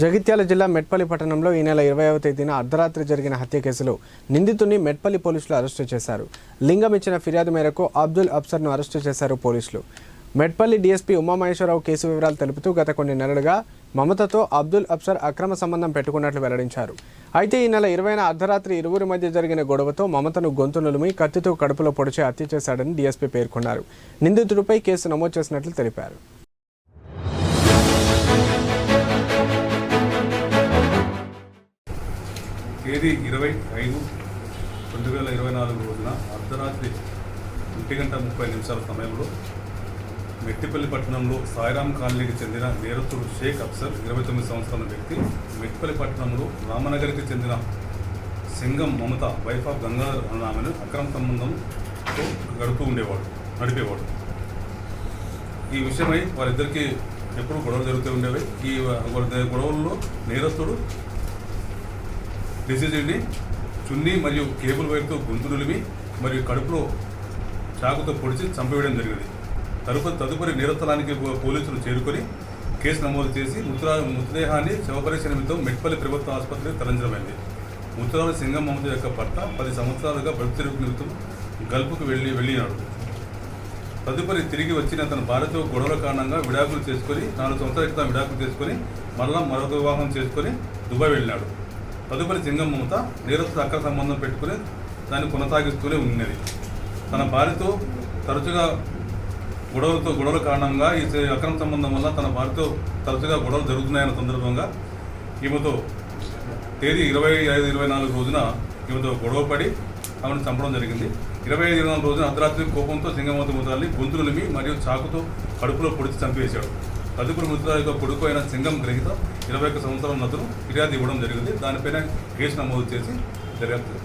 జగిత్యాల జిల్లా మెట్పల్లి పట్టణంలో ఈ నెల ఇరవైవ తేదీన అర్ధరాత్రి జరిగిన హత్య కేసులో నిందితుడిని మెట్పల్లి పోలీసులు అరెస్టు చేశారు. లింగం ఇచ్చిన ఫిర్యాదు మేరకు అబ్దుల్ అబ్సర్ను అరెస్టు చేశారు పోలీసులు. మెట్పల్లి డీఎస్పీ ఉమామహేశ్వరరావు కేసు వివరాలు తెలుపుతూ గత కొన్ని నెలలుగా మమతతో అబ్దుల్ అబ్సర్ అక్రమ సంబంధం పెట్టుకున్నట్లు వెల్లడించారు. అయితే ఈ నెల ఇరవైన అర్ధరాత్రి ఇరువురి మధ్య జరిగిన గొడవతో మమతను గొంతు నులిమి కత్తితో కడుపులో పొడిచి హత్య చేశాడని డీఎస్పీ పేర్కొన్నారు. నిందితుడిపై కేసు నమోదు చేసినట్లు తెలిపారు. తేదీ ఇరవై ఐదు రెండు వేల ఇరవై నాలుగు రోజున అర్ధరాత్రి ఒంటి గంట ముప్పై నిమిషాల సమయంలో మెట్టిపల్లి పట్టణంలో సాయిరాం కాలనీకి చెందిన నేరస్తుడు షేక్ అఫ్సర్ ఇరవై తొమ్మిది సంవత్సరాల వ్యక్తి మెట్టిపల్లి పట్టణంలో రామనగర్కి చెందిన సింగం మమత వైఫ్ ఆఫ్ గంగాధర్ అన్న ఆమెను అక్రమ సంబంధంతో గడుపుతూ ఉండేవాడు నడిపేవాడు. ఈ విషయమై వారిద్దరికీ ఎప్పుడు గొడవలు జరుగుతూ ఉండేవి. ఈ గొడవల్లో నేరస్తుడు డిసీజ్ని చున్నీ మరియు కేబుల్ వైర్తో గొంతు నులిమి మరియు కడుపులో చాకుతో పొడిచి చంపివేయడం జరిగింది. తరుపతి తదుపరి నిరతలానికి పోలీసులు చేరుకొని కేసు నమోదు చేసి మృతురా మృతదేహాన్ని శవపరీక్ష నిమిత్తం మెట్పల్లి ప్రభుత్వ ఆసుపత్రికి తరలించడమైంది. మృతురాలు సింగం మమత యొక్క భర్త పది సంవత్సరాలుగా బతుకు నిమిత్తం గల్పుకు వెళ్ళి వెళ్ళినాడు. తదుపరి తిరిగి వచ్చిన తన భార్యతో గొడవల కారణంగా విడాకులు చేసుకొని నాలుగు సంవత్సరాల క్రితం విడాకులు చేసుకొని మరలా మరొక వివాహం చేసుకొని దుబాయ్ వెళ్ళినాడు. తదుపరి సింగం మమత నేరస్తుడు అక్క సంబంధం పెట్టుకుని దాన్ని కొనసాగిస్తూనే ఉన్నది. తన భార్యతో తరచుగా గొడవలతో గొడవల కారణంగా ఈ అక్రమ సంబంధం వల్ల తన భార్యతో తరచుగా గొడవలు జరుగుతున్నాయన్న సందర్భంగా ఈమెతో తేదీ ఇరవై ఐదు ఇరవై నాలుగు రోజున ఈమెతో గొడవపడి ఆమెను చంపడం జరిగింది. ఇరవై ఐదు ఇరవై నాలుగు రోజున అర్ధరాత్రి కోపంతో సింగమూత మృతాల్ని గొంతులు మరియు చాకుతో కడుపులో పొడిచి చంపేశాడు. తదుపరి కొడుకు అయిన సింగం గ్రహీత ఇరవై ఒక్క సంవత్సరం నతులు ఫిర్యాదు ఇవ్వడం జరిగింది. దానిపైన కేసు నమోదు చేసి దర్యాప్తు.